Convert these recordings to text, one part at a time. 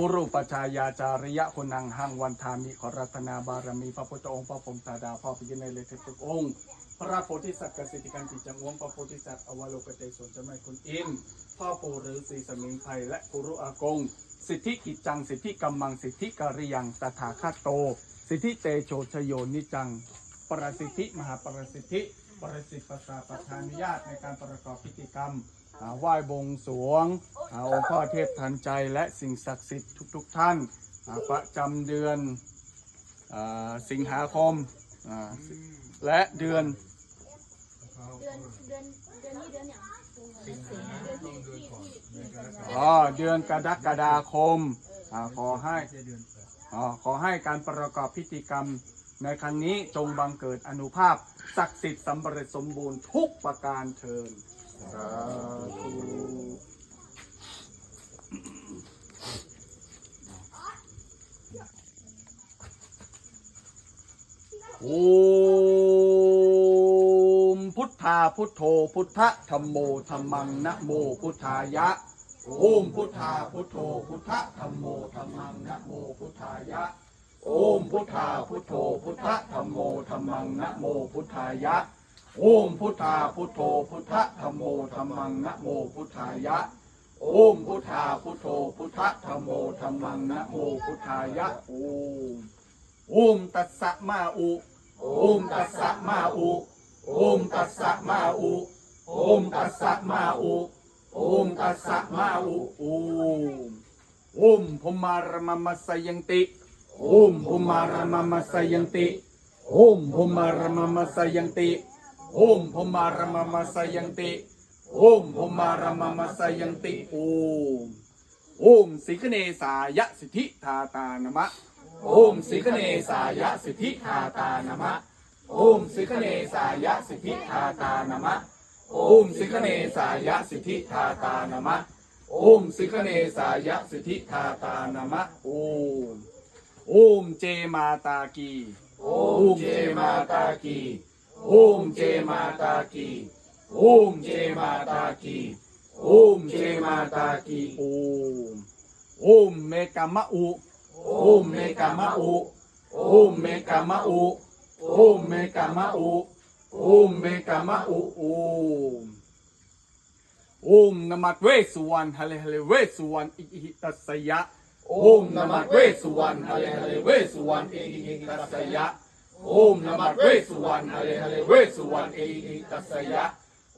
คุรุปชายาจาริยะคุณังหังวันทามิขอรัตนาบารมีพระพุทธองค์พระพรหมตาดาพ่อพิจเนเลเทพองค์พระโพธิสัตว์กสิทธิกันติจังวงพระโพธิสัตว์อวโลกเตสวนเจาไม่คุณอินพ่อปู่ฤาษีสมิงไพรและคุรุอากง สิทธิกิจจังสิทธิกำมังสิทธิการิยังตถาคตโต สิทธิเตโชชโยนิจัง ประสิทธิมหาประสิทธิประสิทธิประสาประธานุญาตในการประกอบพิธีกรรม ไหว้บวงสรวงอ่าองค์พ่อเทพทันใจและสิ่งศักดิ์สิทธิ์ทุกๆท่านอ่าประจำเดือนอาสิงหาคมอ่าและเดือนเดือนเดือนเดือนนี้เดือนอย่างเดือนที่ที่ที่ที่เป็นวันอ๋อเดือนกรกฎาคมอาขอให้อ๋อขอให้การประกอบพิธีกรรมในครั้งนี้จงบังเกิดอนุภาพศักดิ์สิทธิ์สำเร็จสมบูรณ์ทุกประการเทิน สาธุโอมพุทธาพุทโธพุทธะธรรมโมธรรมังนะโมพุทธายะโอมพุทธาพุทโธพุทธะธรรมโมธรรมังนะโมพุทธายะโอมพุทธาพุทโธพุทธะธรรมโมธรรมังนะโมพุทธายะ โอมพุทธาพุทโธพุทธธรรมโมธรรมังนะโมพุทธายะ โอมพุทธาพุทโธพุทธธรรมโมธรรมังนะโมพุทธายะโอมโอมตัสสะมาอุโอมตัสสะมาอุโอมตัสสะมาอุโอมตัสสะมาอุโอมตัสสะมาอุโอมโอมพมารมมัสยังติโอมพมารมมัสยังติโอมพมารมมัสสยังติ โอมพมารมมัสสยังติโอมพมารมมัสสยังติโอมโอมสิกเนสายะสิทธิทาตานมะโอมสิกเนสายะสิทธิทาตานมะโอมสิกเนสายะสิทธิทาตานมะโอมสิกเนสายะสิทธิทาตานมะโอมสิกเนสายะสิทธิทาตานมะโอมโอมเจมาตากีโอมเจมาตากี โอมเจมาตากีโอมเจมาตากีโอมเจมาตากีโอมโอมเมกามะอุโอมเมกามะอุโอมเมกามะอุโอมเมกามะอุโอมเมกามะอุโอมโอมนมัดเวสสุวรรณฮะเลฮะเลเวสสุวรรณอิหิตัสสยะ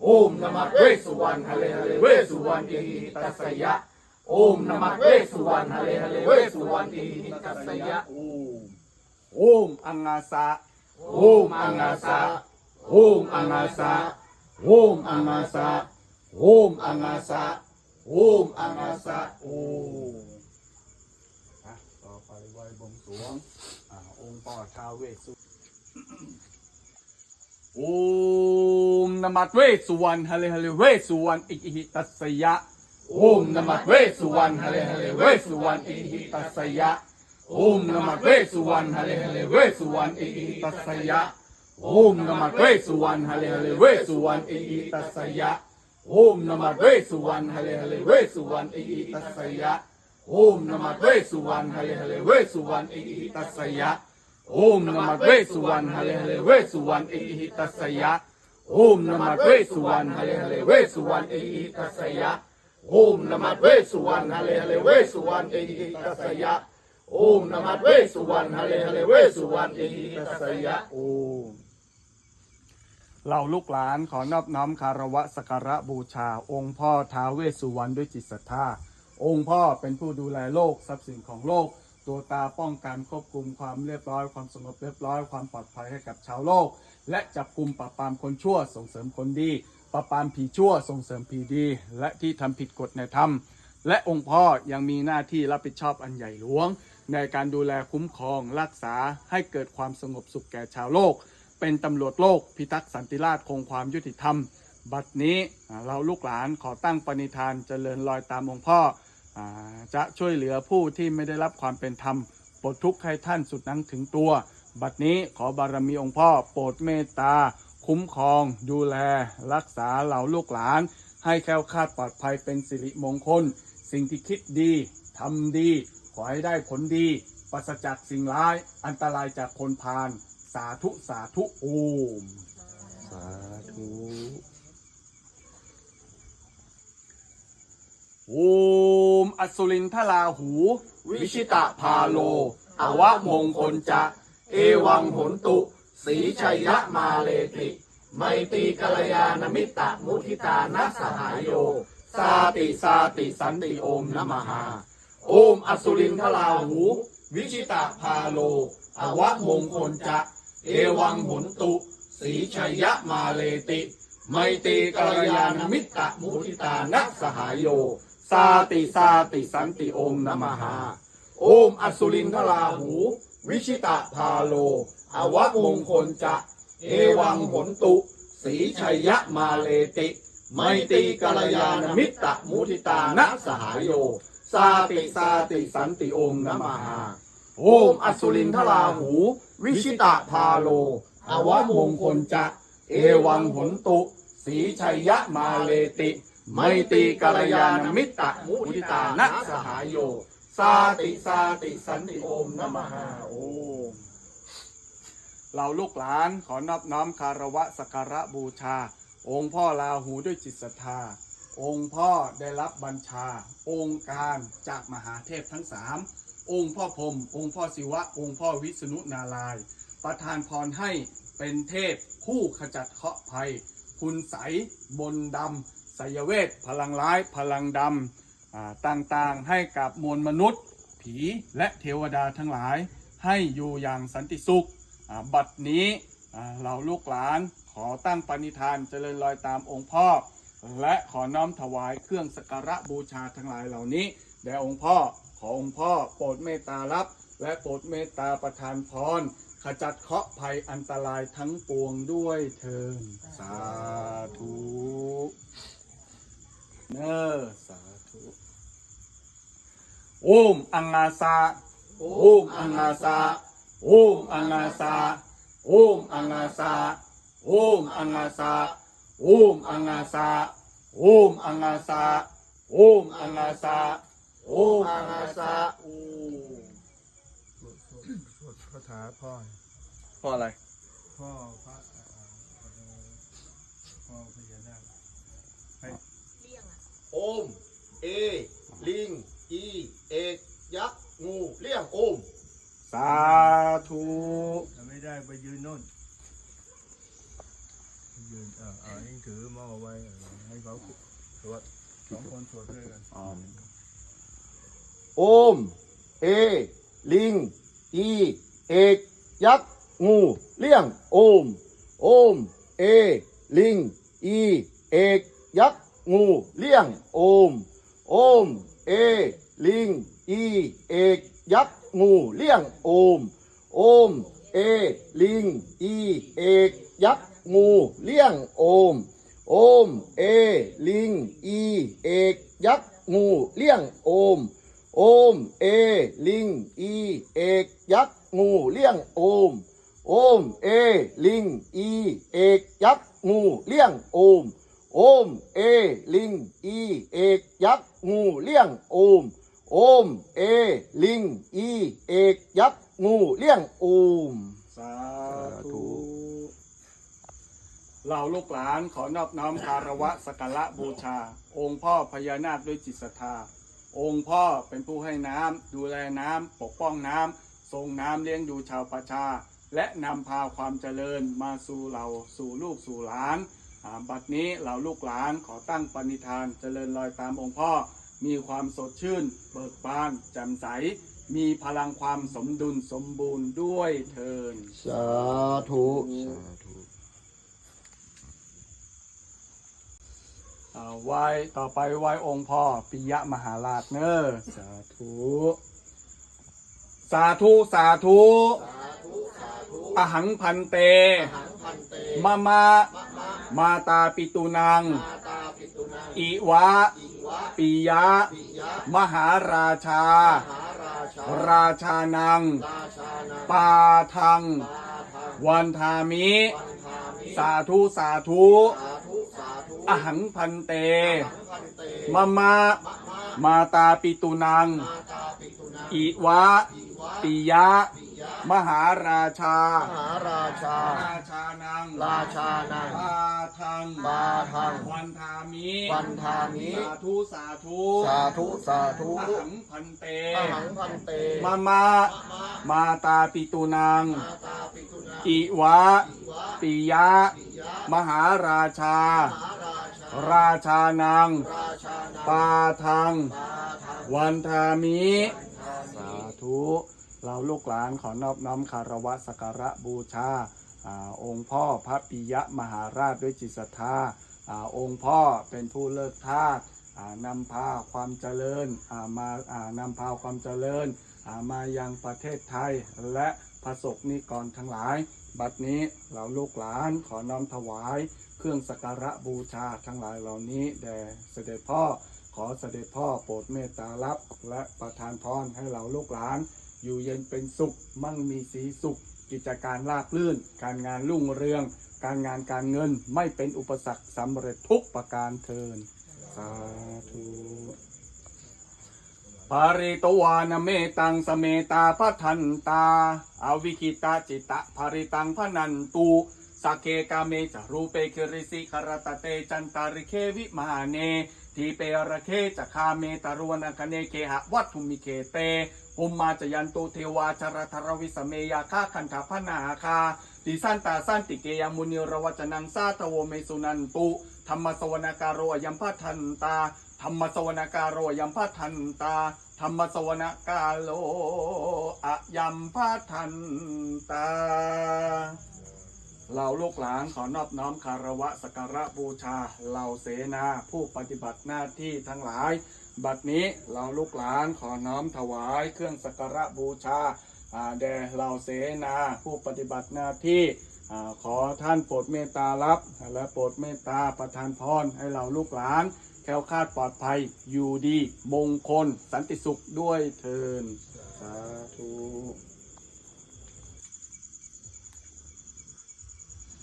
โอมนมัดเวสสุวรรณฮะเลฮะเลเวสสุวรรณอิหิตัสสยะโอมนมัดเวสสุวรรณฮะเลฮะเลเวสสุวรรณอิหิตัสสยะโอมนมัดเวสสุวรรณฮะเลฮะเลเวสสุวรรณอิหิตัสสยะโอมนมัดเวสสุวรรณฮะเลฮะเลเวสสุวรรณอิหิตัสสยะโอมโอมอังอาสะโอมอังอาสะโอมอังอาสะโอมอังอาสะโอมอังอาสะโอมอังอาสะโอมอะต่อไปไหว้บวงสรวงอ่าองค์พ่อท้าวเวสสุ โอมนมัดเวสุวรรณฮะเลฮะเลเวสุวรรณอิหิตัสยะโอมนมัดเวสุวรรณฮะเลฮะเลเวสุวรรณอิหิตัสยะโอมนมัดเวสุวรรณฮะเลฮะเลเวสุวรรณอิหิตัสยะโอมนมัดเวสุวรรณฮะเลฮะเลเวสุวรรณอิหิตัสยะโอมนมัดเวสุวรรณฮะเลฮะเลเวสุวรรณอิหิตัสยะโอมนมัดเวสุวรรณฮะเลฮะเลเวสุวรรณอิหิตัสยะ โอมนมัดเวสุวรรณฮะเลฮะเลเวสุวรรณอิหิตัสสยะโอมนมัดเวสุวรรณฮะเลฮะเลเวสุวรรณอิหิตัสสยะโอมนมัดเวสุวรรณฮะเลฮะเลเวสุวรรณอิหิตัสสยะโอมนมัดเวสุวรรณฮะเลฮะเลเวสุวรรณอิหิตัสสยะโอมเราลูกหลานขอนอบน้อมคารวะสักการะบูชา องค์พ่อท้าเวสุวรรณด้วยจิตศรัทธา องค์พ่อเป็นผู้ดูแลโลกทรัพย์สินของโลก ตัวตาป้องกันควบคุมความเรียบร้อยความสงบเรียบร้อยความปลอดภัยให้กับชาวโลก และจับกลุ่มปราบปรามคนชั่วส่งเสริมคนดีปราบปรามผีชั่วส่งเสริมผีดี และที่ทำผิดกฎในธรรม และองค์พ่อยังมีหน้าที่รับผิดชอบอันใหญ่หลวง ในการดูแลคุ้มครองรักษาให้เกิดความสงบสุขแก่ชาวโลก เป็นตำรวจโลก พิทักษ์สันติราษฎร์คงความยุติธรรม บัดนี้เราลูกหลานขอตั้งปณิธานเจริญรอยตามองค์พ่อ จะช่วยเหลือผู้ที่ไม่ได้รับความเป็นธรรมปลดทุกข์ให้ท่านสุดนั้งถึงตัว บัดนี้ขอบารมีองค์พ่อโปรดเมตตา คุ้มครอง ดูแล รักษาเหล่าลูกหลาน ให้แคล้วคลาดปลอดภัยเป็นสิริมงคล สิ่งที่คิดดีทำดี ขอให้ได้ผลดีปราศจากสิ่งร้าย อันตรายจากคนพาลสาธุสาธุโอม สาธุ โอมอสุรินทราหู วิชิตะพาโลอวะมงคลจะ เอวังหนตุ สีชัยยะมาเลติไมตรีกัลยาณมิตรมุทิตานัสหายโย สาติสาติสันติโอมนมหา โอมอสุรินทราหู วิชิตะพาโลอวะมงคลจะ เอวังหนตุสีชัยยะมาเลติ ไมตรีกัลยาณมิตรมุทิตานัสหายโย สาติสาติสันติโอมนมหา โอมอสุรินทราหู วิชิตะพาโล อวะมงคลจะ เอวังหนตุ สีชัยยะมาเลติ ไมตรีกัลยาณมิตรมุทิตานะสหายโยสาติสาติสันติโอมนมหา โอมอสุรินทราหู วิชิตะพาโล อวะมงคลจะ เอวังหนตุ สีชัยยะมาเลติ ไมตรีกัลยาณมิตรมุทิตานะสหายโย สาติสาติสันติโอมนมหาโอมเราลูกหลานขอนอบน้อมคารวะสักการะบูชา องค์พ่อลาหูด้วยจิตศรัทธา องค์พ่อได้รับบัญชา องค์การจากมหาเทพทั้งสามองค์พ่อพรมองค์พ่อศิวะ องค์พ่อวิษณุนารายประทานพรให้เป็นเทพผู้ขจัดเคราะห์ภัย คุณใสบนดำ สยเวทพลังร้าย พลังดำต่างๆ ให้กับมวลมนุษย์ ผีและเทวดาทั้งหลาย ให้อยู่อย่างสันติสุข บัดนี้เราลูกหลานขอตั้งปณิธานเจริญรอยตามองค์พ่อ และขอน้อมถวายเครื่องสักการะบูชาทั้งหลายเหล่านี้แด่องค์พ่อขอองค์พ่อโปรดเมตตารับ และโปรดเมตตาประทานพรขจัดเคราะห์ภัยอันตรายทั้งปวงด้วยเถิดสาธุ เนอสาธุ โอมอังอาสาโอมอังอาสาโอมอังอาสาโอมอังอาสาโอมอังอาสาโอมอังอาสาโอมอังอาสาโอมอังอาสาโอมอังอาสาโอสวดคาถาพ่อพราะอะไร พ่อพระเอ่อพ่อพญานาค เลี่ยงอะ โอม เอ ลิง อี เอกยักษ์งูเลี่ยงโอม สาธุถ้าไม่ได้ไปยืนโน่นไปยืนเออเออให้ถือหม้อไว้เออให้เขาสวดสองคนสวดด้วยกันอ๋อโอม เอ ลิง อี เอก ยักษ์ งู เลี่ยง โอม โอม เอ ลิง อี เอก ยักษ์ งูเลี่ยง โอม โอม เอ ลิง อี เอกยักษ์งูเลี่ยง โอม โอม เอ ลิง อี เอกยักษ์งูเลี่ยง โอม โอม เอ ลิง อี เอกยักษ์งูเลี่ยง โอม โอม เอ ลิง อี เอกยักษ์งูเลี่ยง โอม โอม เอ ลิง อี เอกยักษ์งูเลี่ยง โอม โอม เอ ลิง อี เอกยักษ์งูเลี่ยงโอม โอม เอ ลิง อี เอกยักษ์งูเลี่ยงโอม สาธุเราลูกหลานขอนอบน้อมคารวะสักการะบูชา องค์พ่อพญานาคด้วยจิตศรัทธา องค์พ่อเป็นผู้ให้น้ำดูแลน้ำปกป้องน้ำทรงน้ำเลี้ยงดูชาวประชา และนำพาความเจริญมาสู่เราสู่ลูกสู่หลาน บัดนี้เราลูกหลานขอตั้งปณิธานเจริญรอยตามองค์พ่อ มีความสดชื่น เบิกบานแจ่มใส มีพลังความสมดุลสมบูรณ์ด้วยเทินสาธุสาธุอ่าไหวต่อไปไหวองค์พ่อปิยะมหาราชเนอสาธุสาธุสาธุอหังพันเต มามา มาตาปิตุนัง อิวะ ปิยะ มหาราชา ราชานัง ปาทัง วันทามิ สาธุสาธุอหังพันเตมามามาตาปิตุนังปิตุนา อิวะอิวะปิยะปิยะ มหาราชา มหาราชา ราชานัง ราชานัง บาทัง บาทัง วันทามิ วันทามิ สาธุสาธุ สาธุสาธุอหังพันเตอหังพันเต มามา มาตาปิตุนางมาตาปิตุนาอิวะอิวะ ปิยะปิยะมหาราชามหาราชา ราชานังราชานังปาทังปาทัง วันทามิ สาธุ เราลูกหลานขอนอบน้อมคารวะสักการะบูชาอาองค์พ่อพระปิยะมหาราชด้วยจิตศรัทธาอาองค์พ่อเป็นผู้เลิศทาสอ่านำพาความเจริญอ่ามาอ่านำพาความเจริญอ่ามายังประเทศไทยและพระสกนิกรทั้งหลาย บัดนี้เราลูกหลานขอน้อมถวาย เครื่องสักการะบูชาทั้งหลายเหล่านี้แด่เสด็จพ่อ ขอเสด็จพ่อโปรดเมตตารับ และประทานพรให้เราลูกหลาน อยู่เย็นเป็นสุข มั่งมีสีสุข กิจการราบรื่น การงานรุ่งเรือง การงานการเงินไม่เป็นอุปสรรคสำเร็จทุกประการเทินสาธุปาริตวานเมตังสเมตาพัทันตาอาวิคิตาจิตตะภาริตังพนันตุสักเคกาเมจารูเปคิริสิคารตเตจันตาริเควิมาเน ทีเประเคจะคาเมตารวนาคเนเคหะวัตถุมิเคเตหุมมาจยันตุเทวาชรทรวิสเมยาคาคันธพนาคาติสันตาสันติเกยมุนิรวจนังซาตโวเมสุนันตุธรรมสวนาการโรยัมพัทันตาธรรมสวนาการโรยัมพัทันตาธรรมสวนากาโลอะยัมพัทันตา เราลูกหลานขอนอบน้อมคารวะสักการะบูชาเหล่าเสนาผู้ปฏิบัติหน้าที่ทั้งหลาย บัดนี้เราลูกหลานขอน้อมถวายเครื่องสักการะบูชาแด่เหล่าเสนาผู้ปฏิบัติหน้าที่ขอท่านโปรดเมตตารับ และโปรดเมตตาประทานพรให้เราลูกหลานแค้วคาดปลอดภัยอยู่ดี มงคล สันติสุขด้วยเทินสาธุ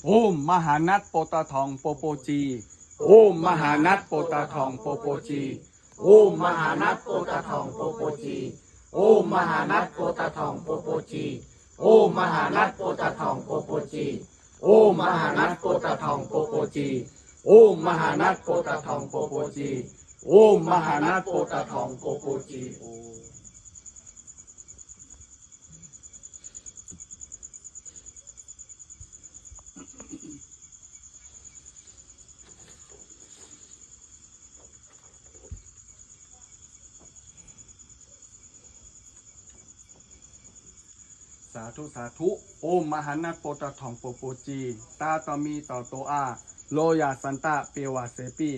โอมมหานัตโปตาทองโปโปจีโอมมหานัตโปตาทองโปโปจีโอมมหานัตโปตาทองโปโปจีโอมมหานัตโปตาทองโปโปจีโอมมหานัตโปตาทองโปโปจีโอมมหานัตโปตาทองโปโปจีโอมมหานัตโปตาทองโปโปจีโอมมหานัตโปตาทองโปโปจีโอาธุสาธุโอมมหานาโปตะทองโปโปจี ตาตอมีต่อโตอา โลยาสันตะเปียวาเซปี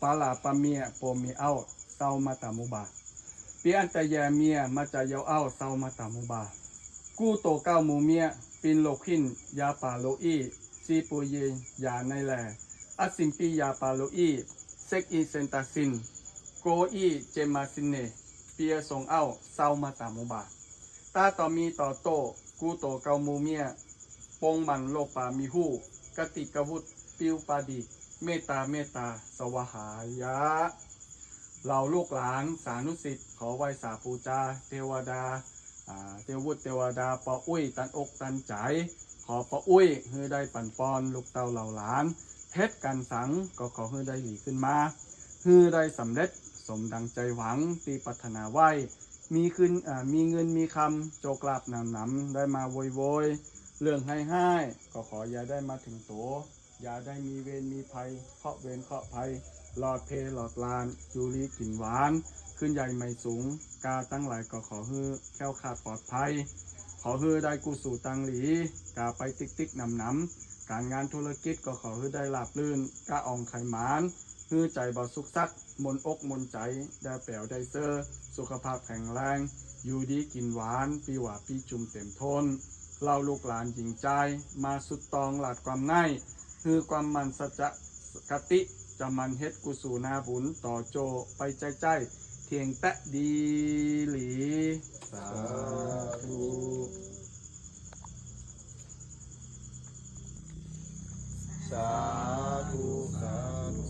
ปาลาปะเมียโปมีเอาเศร้ามาตามุบาเปียนตะแยเมียมาจะเยาเอาเศร้ามาตามุบา กู้โตเก้ามูเมียปินโลขินยาปาโลอีซีปูเยยาในแลอัสิมปียาปาโลอีเซกอีเซนตาซิน โกอีเจมาซินเนเปียสงเอาเศร้ามาตามุบา ตาต่อมีต่อโต กูโตเกามูเมียปงมันโลป่ามีหู้กติกวุฒปิวปาดีเมตตาเมตตา สวหายะ เราลูกหลานสานุสิทธิ์ขอไหวสาปูจา เทวดาอ่าเทวุฒเทวดาปออุ้ย ตันอกตันใจ ขอปออุ้ยเฮือได้ปั่นปอน ลูกเต่าเหล่าหลานเพชรกันสังก็ขอเฮือได้หลีขึ้นมาฮือได้สำเร็จสมดังใจหวังตีปรารถนาไหว มีขึ้นอ่ามีเงินมีคำโจกลับหนำหนำได้มาโวยโวยเรื่องให้ให้ก็ขออย่าได้มาถึงโตอย่าได้มีเวรมีภัยเคาะเวรเคาะภัยหลอดเพหลอดลานจูรีกลิ่นหวาน ขึ้นใหญ่ไม่สูง กาตั้งหลายก็ขอฮือแค้วขาดปลอดภัย ขอฮือได้กูสู่ตังหลี กาไปติ๊กติ๊กนำนำการงานธุรกิจก็ขอฮือได้หลับลื่นกาอองไขมานฮือใจบ่สุขสัก มนอกมนใจได้แป๋วได้เซอร์ สุขภาพแข็งแรง อยู่ดีกินหวาน ปีหวาปีจุ่มเต็มทนเราลูกหลานหญิงใจ มาสุดตองหลาดความในคือความมันสัจกติจะมันเฮ็ดกุสูนาบุญต่อโจไปใจใจเทียงแตะดีหลีสาธุสาธุสาธุ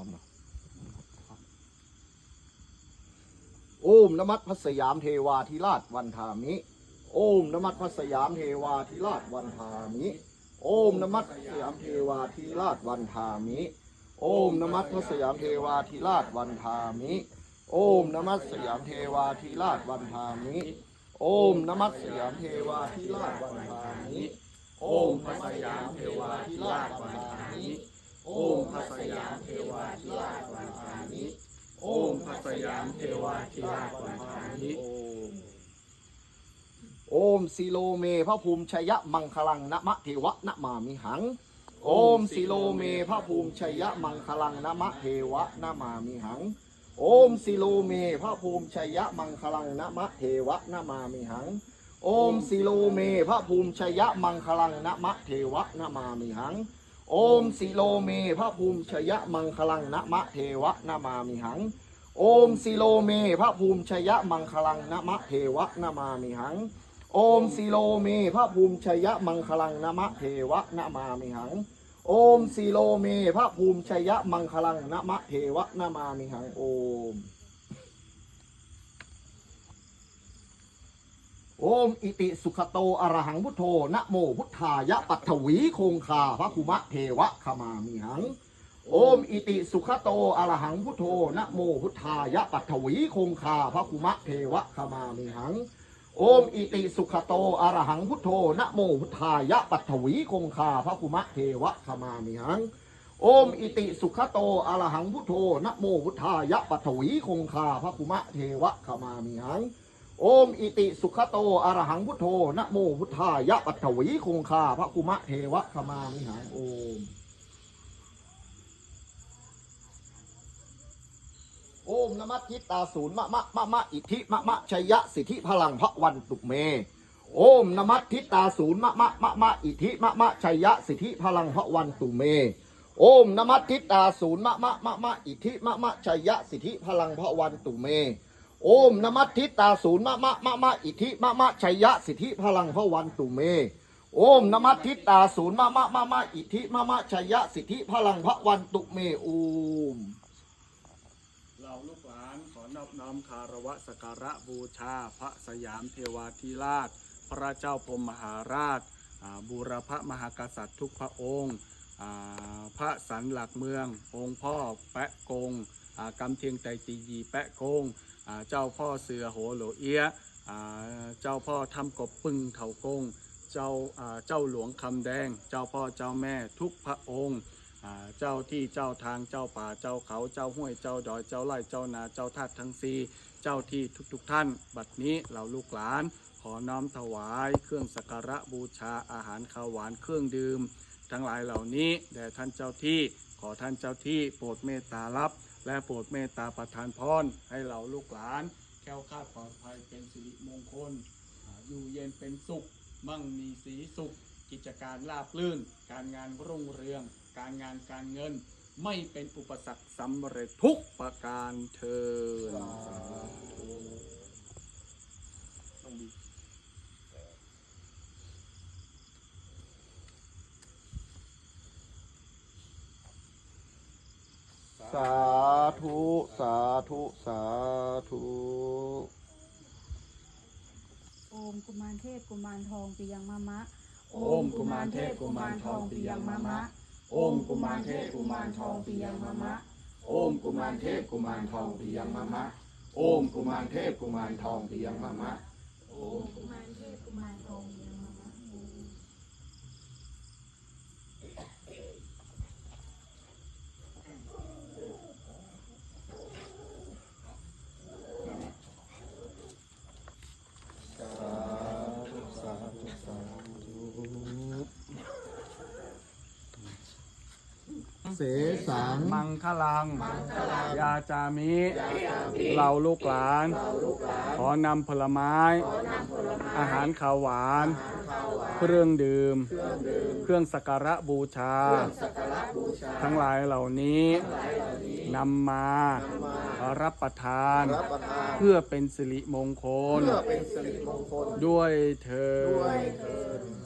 ร้อมเนาะโอมนมัสพระสยามเทวาธิราชวันทามิ โอมนมัสพระสยามเทวาธิราชวันทามิ โอมนมัสสยามเทวาธิราชวันทามิ โอมนมัสพระสยามเทวาธิราชวันทามิ โอมนมัสสยามเทวาธิราชวันทามิ โอมนมัสสยามเทวาธิราชวันทามิ โอมพระสยามเทวาธิราชวันทามิ โอมพระสยามเทวาธิราชวันทามิโอมพระสยามเทวาธิราชวันทามิโอมสิโลเมพระภูมิชยมังคลังนะมะเทวะนะมามิหัง โอมสิโลเมพระภูมิชยมังคลังนะมะเทวะนะมามิหัง โอมสิโลเมพระภูมิชยมังคลังนะมะเทวะนะมามิหัง โอมสิโลเมพระภูมิชยมังคลังนะมะเทวะนะมามิหัง โอมสิโลเมพระภูมิชยมังคลังนะมะเทวะนะมามิหัง โอมสิโลเมพระภูมิชยมังคลังนะมะเทวะนะมามิหัง โอมสิโลเมพระภูมิชยมังคลังนะมะเทวะนะมามิหัง โอมสิโลเมพระภูมิชยมังคลังนะมะเทวะนะมามิหังโอม โอมอิติสุขโตอรหังพุทโธนะโมพุทธายะปัทวีคงคาพระคุมะเทวะขมามิหัง โอมอิติสุขโตอรหังพุทโธนะโมพุทธายะปัทวีคงคาพระคุมะเทวะขมามิหัง โอมอิติสุขโตอรหังพุทโธนะโมพุทธายะปัทวีคงคาพระคุมะเทวะขมามิหัง โอมอิติสุขโตอรหังพุทโธนะโมพุทธายะปัทวีคงคาพระคุมะเทวะขมามิหัง โอมอิติสุขโตอรหังพุทโธนะโมพุทธายะปัทวีคงคาพระคุมะเทวะขมามิหังโอม โอมนมัสทิตาศูนย์มะมะมะมะอิทิมะมะชัยะสิทธิพลังพระวันตุเม โอมนมัสทิตาศูนย์มะมะมะมะอิทิมะมะชัยะสิทธิพลังพระวันตุเม โอมนมัสทิตาศูนย์มะมะมะมะอิทิมะมะชัยยะสิทธิพลังพระวันตุเม โอมนมัสทิตาศูนย์มะมะมะมะอิทธิมะมะชัยยะสิทธิพลังพระวันตุเม โอมนมัสทิตาศูนย์มะมะมะมะอิทธิมะมะชัยยะสิทธิพลังพระวันตุเมโอมเราลูกหลานขอนอบน้อมคารวะสการะบูชา พระสยามเทวาธิราช พระเจ้าพรมมหาราชบูรพมหากษัตริย์ทุกพระองค์พระสันหลักเมือง องค์พ่อแปะกงกำเทียงไตตียีแปะกง เจ้าพ่อเสือโหโหลเอียะเจ้าพ่อทำกบปึงเถากงเจ้าเจ้าหลวงคำแดง เจ้าพ่อเจ้าแม่ทุกพระองค์เจ้าที่เจ้าทางเจ้าป่าเจ้าเขาเจ้าห้วยเจ้าดอยเจ้าไร่เจ้านาเจ้าทัดทั้งสี่เจ้าที่ทุกๆทท่าน บัดนี้เราลูกหลาน ขอน้อมถวาย เครื่องสักการะบูชาอาหารข้าวหวานเครื่องดื่ม ทั้งหลายเหล่านี้แด่ท่านเจ้าที่ขอท่านเจ้าที่โปรดเมตตารับ และโปรดเมตตาประทานพรให้เราลูกหลานแคล้วคลาดปลอดภัยเป็นสิริมงคลอ่าอยู่เย็นเป็นสุข มั่งมีสีสุข กิจการราบรื่น การงานรุ่งเรือง การงานการเงิน ไม่เป็นอุปสรรคสำเร็จทุกประการเทินสา ธุ สาธุ สาธุ โอมกุมารเทพกุมารทองปิยังมะมะ โอมกุมารเทพกุมารทองปิยังมะมะ โอมกุมารเทพกุมารทองปิยังมะมะ โอมกุมารเทพกุมารทองปิยังมะมะ โอมกุมารเทพกุมารทองปิยังมะมะ โอมกุมารเทพกุมารทองปิยังมะมะ สาธุ สาธุ สาธุ เสสัง มังคลัง ยาจามิเราลูกหลาน ขอนำผลไม้ อาหารข้าวหวาน เครื่องดื่ม เครื่องสักการะบูชา ทั้งหลายเหล่านี้นำมารับประทานรับประทานเพื่อเป็นสิริมงคลเพื่อเป็นสิริมงคล ด้วยเธอด้วยญเถิด